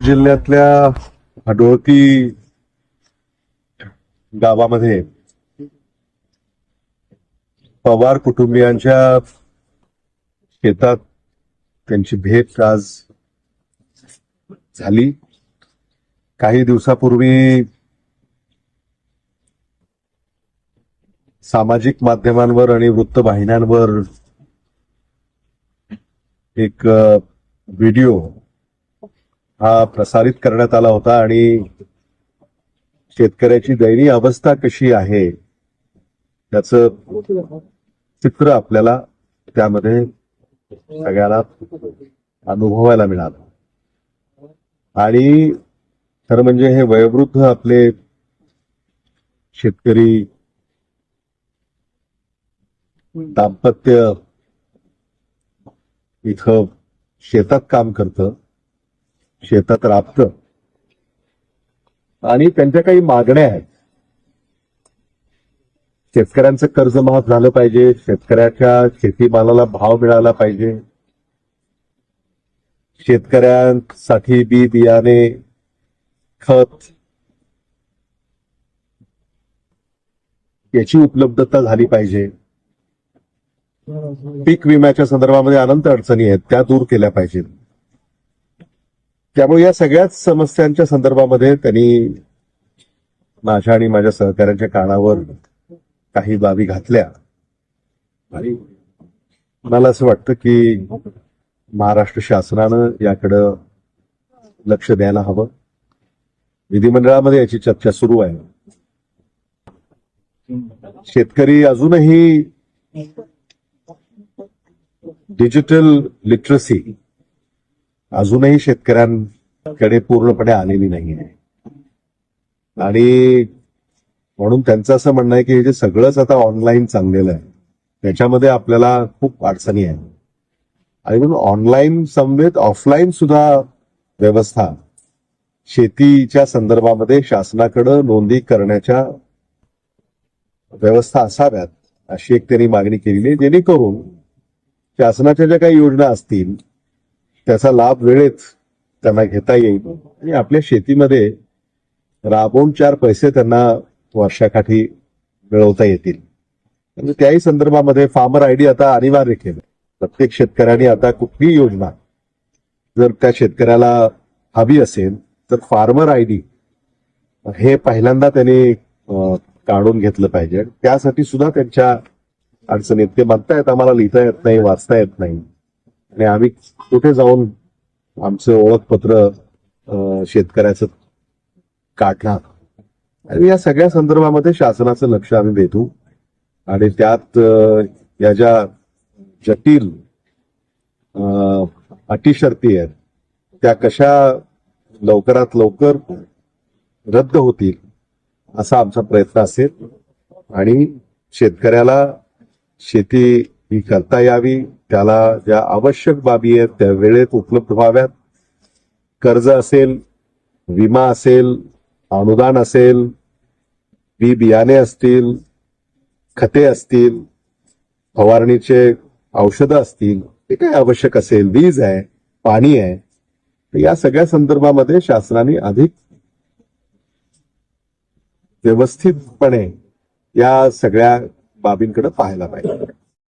जिल्ह्यातल्या हडोळती गावामध्ये पवार कुटुंबियांच्या शेतात त्यांची भेट आज झाली. काही दिवसापूर्वी सामाजिक माध्यमांवर आणि वृत्तवाहिन्यांवर एक व्हिडिओ हा प्रसारित करण्यात आला होता आणि शेतकऱ्याची दैनीय अवस्था कशी आहे त्याच चित्र आपल्याला त्यामध्ये सगळ्याला अनुभवायला मिळालं. आणि खरं म्हणजे हे वयोवृद्ध आपले शेतकरी दाम्पत्य इथं शेतात काम करतं. शेतात राबतं. आणि त्यांच्या काही मागण्या आहेत. शेतकऱ्यांचं कर्ज माफ झालं पाहिजे शेतकऱ्याच्या शेतीमालाला भाव मिळाला पाहिजे. शेतकऱ्यांसाठी बी बियाणे खत याची उपलब्धता झाली पाहिजे. पीक विम्याच्या संदर्भामध्ये अनंत अडचणी आहेत त्या दूर केल्या पाहिजेत. त्यामुळे या सगळ्याच समस्यांच्या संदर्भामध्ये त्यांनी माझ्या आणि माझ्या सहकाऱ्यांच्या कानावर काही बाबी घातल्या. आणि मला असं वाटतं की महाराष्ट्र शासनानं याकडं लक्ष द्यायला हवं. विधिमंडळामध्ये याची चर्चा सुरू आहे. शेतकरी अजूनही डिजिटल लिटरसी अजूनही शेतकऱ्यांकडे पूर्णपणे आलेली नाही आहे आणि म्हणून त्यांचं असं म्हणणं आहे की हे जे सगळंच आता ऑनलाईन चांगलेलं आहे त्याच्यामध्ये आपल्याला खूप अडचणी आहेत. आणि म्हणून ऑनलाईन समवेत ऑफलाईन सुद्धा व्यवस्था शेतीच्या संदर्भामध्ये शासनाकडं नोंदी करण्याच्या व्यवस्था असाव्यात अशी एक त्यांनी मागणी केलेली आहे. जेणेकरून शासनाच्या ज्या काही योजना असतील त्याचा लाभ वेळेत त्यांना घेता येईल. आणि आपल्या शेतीमध्ये राबवून चार पैसे त्यांना वर्षाकाठी मिळवता येतील. म्हणजे त्याही संदर्भामध्ये फार्मर आयडी आता अनिवार्य केलं प्रत्येक शेतकऱ्याने आता कुठलीही योजना जर त्या शेतकऱ्याला हवी असेल तर फार्मर आयडी हे पहिल्यांदा त्यांनी काढून घेतलं पाहिजे. त्यासाठी सुद्धा त्यांच्या अडचणीत ते म्हणतायत आम्हाला लिहिता येत नाही वाचता येत नाही. आणि आम्ही कुठे जाऊन आमचं ओळखपत्र शेतकऱ्याचं काढणार. आणि या सगळ्या संदर्भामध्ये शासनाचं लक्ष आम्ही भेटू आणि त्यात या ज्या जटिल अटीशर्ती अटी शर्ती आहेत त्या कशा लवकरात लवकर रद्द होतील असा आमचा प्रयत्न असेल. आणि शेतकऱ्याला शेती ही करता यावी. त्याला ज्या आवश्यक बाबी आहेत त्या वेळेत उपलब्ध व्हाव्यात. कर्ज असेल विमा असेल अनुदान असेल बी बियाणे असतील खते असतील फवारणीचे औषधं असतील ते काय आवश्यक असेल वीज आहे पाणी आहे या सगळ्या संदर्भामध्ये शासनाने अधिक व्यवस्थितपणे या सगळ्या बाबींकडे पाहायला पाहिजे.